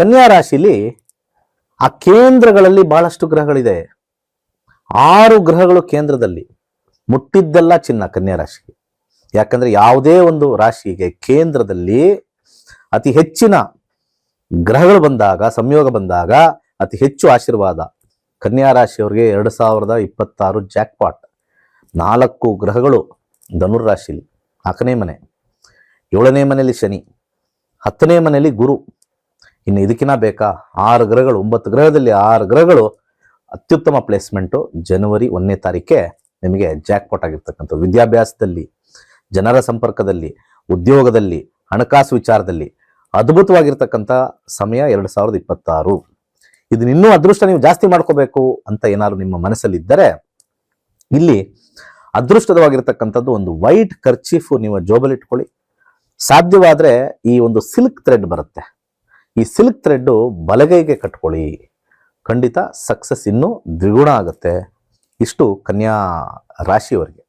ಕನ್ಯಾ ರಾಶಿಲಿ ಆ ಕೇಂದ್ರಗಳಲ್ಲಿ ಬಹಳಷ್ಟು ಗ್ರಹಗಳಿದೆ. ಆರು ಗ್ರಹಗಳು ಕೇಂದ್ರದಲ್ಲಿ. ಮುಟ್ಟಿದ್ದೆಲ್ಲ ಚಿನ್ನ ಕನ್ಯಾ ರಾಶಿಗೆ. ಯಾಕಂದ್ರೆ ಯಾವುದೇ ಒಂದು ರಾಶಿಗೆ ಕೇಂದ್ರದಲ್ಲಿ ಅತಿ ಹೆಚ್ಚಿನ ಗ್ರಹಗಳು ಬಂದಾಗ, ಸಂಯೋಗ ಬಂದಾಗ ಅತಿ ಹೆಚ್ಚು ಆಶೀರ್ವಾದ. ಕನ್ಯಾ ರಾಶಿಯವರಿಗೆ ಎರಡು ಸಾವಿರದ ಇಪ್ಪತ್ತಾರು ಜಾಕ್ಪಾಟ್ ನಾಲ್ಕು ಗ್ರಹಗಳು ಧನುರ್ರಾಶಿಲಿ ನಾಲ್ಕನೇ ಮನೆ. ಏಳನೇ ಮನೆಯಲ್ಲಿ ಶನಿ. ಹತ್ತನೇ ಮನೆಯಲ್ಲಿ ಗುರು. ಇನ್ನು ಇದಕ್ಕಿನ್ನ ಬೇಕಾ? ಆರು ಗ್ರಹಗಳು, ಒಂಬತ್ತು ಗ್ರಹದಲ್ಲಿ ಆರು ಗ್ರಹಗಳು. ಅತ್ಯುತ್ತಮ ಪ್ಲೇಸ್ಮೆಂಟು ಜನವರಿ ಒಂದನೇ ತಾರೀಕೆ ನಿಮಗೆ ಜಾಕ್ಪಾಟ್ ಆಗಿರ್ತಕ್ಕಂಥ ವಿದ್ಯಾಭ್ಯಾಸದಲ್ಲಿ, ಜನರ ಸಂಪರ್ಕದಲ್ಲಿ, ಉದ್ಯೋಗದಲ್ಲಿ, ಹಣಕಾಸು ವಿಚಾರದಲ್ಲಿ ಅದ್ಭುತವಾಗಿರ್ತಕ್ಕಂಥ ಸಮಯ ಎರಡು ಸಾವಿರದ ಇಪ್ಪತ್ತಾರು. ಇದನ್ನ ಇನ್ನೂ ಅದೃಷ್ಟ ನೀವು ಜಾಸ್ತಿ ಮಾಡ್ಕೋಬೇಕು ಅಂತ ಏನಾದ್ರು ನಿಮ್ಮ ಮನಸ್ಸಲ್ಲಿ ಇದ್ದರೆ ಇಲ್ಲಿ ಅದೃಷ್ಟದವಾಗಿರ್ತಕ್ಕಂಥದ್ದು ಒಂದು ವೈಟ್ ಕರ್ಚೀಫು ನೀವು ಜೋಬಲ್ ಇಟ್ಕೊಳ್ಳಿ. ಸಾಧ್ಯವಾದ್ರೆ ಈ ಒಂದು ಸಿಲ್ಕ್ ಥ್ರೆಡ್ ಬರುತ್ತೆ. ಈ ಸಿಲ್ಕ್ ಥ್ರೆಡ್ಡು ಬಲಗೈಗೆ ಕಟ್ಕೊಳ್ಳಿ. ಖಂಡಿತ ಸಕ್ಸಸ್ ಇನ್ನೂ ದ್ವಿಗುಣ ಆಗುತ್ತೆ. ಇಷ್ಟು ಕನ್ಯಾ ರಾಶಿಯವರಿಗೆ.